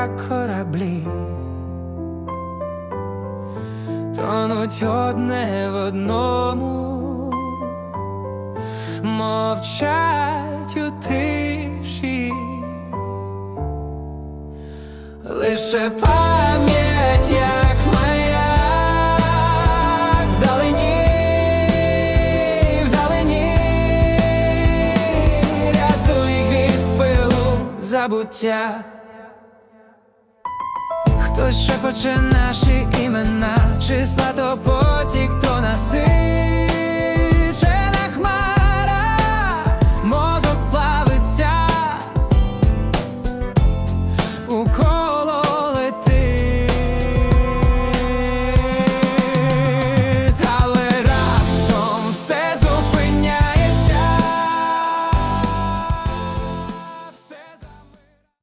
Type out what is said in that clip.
як кораблі, тонуть одне в одному, мовчать у тиші, лише пам'ять, як від забуття. Хтось шепоче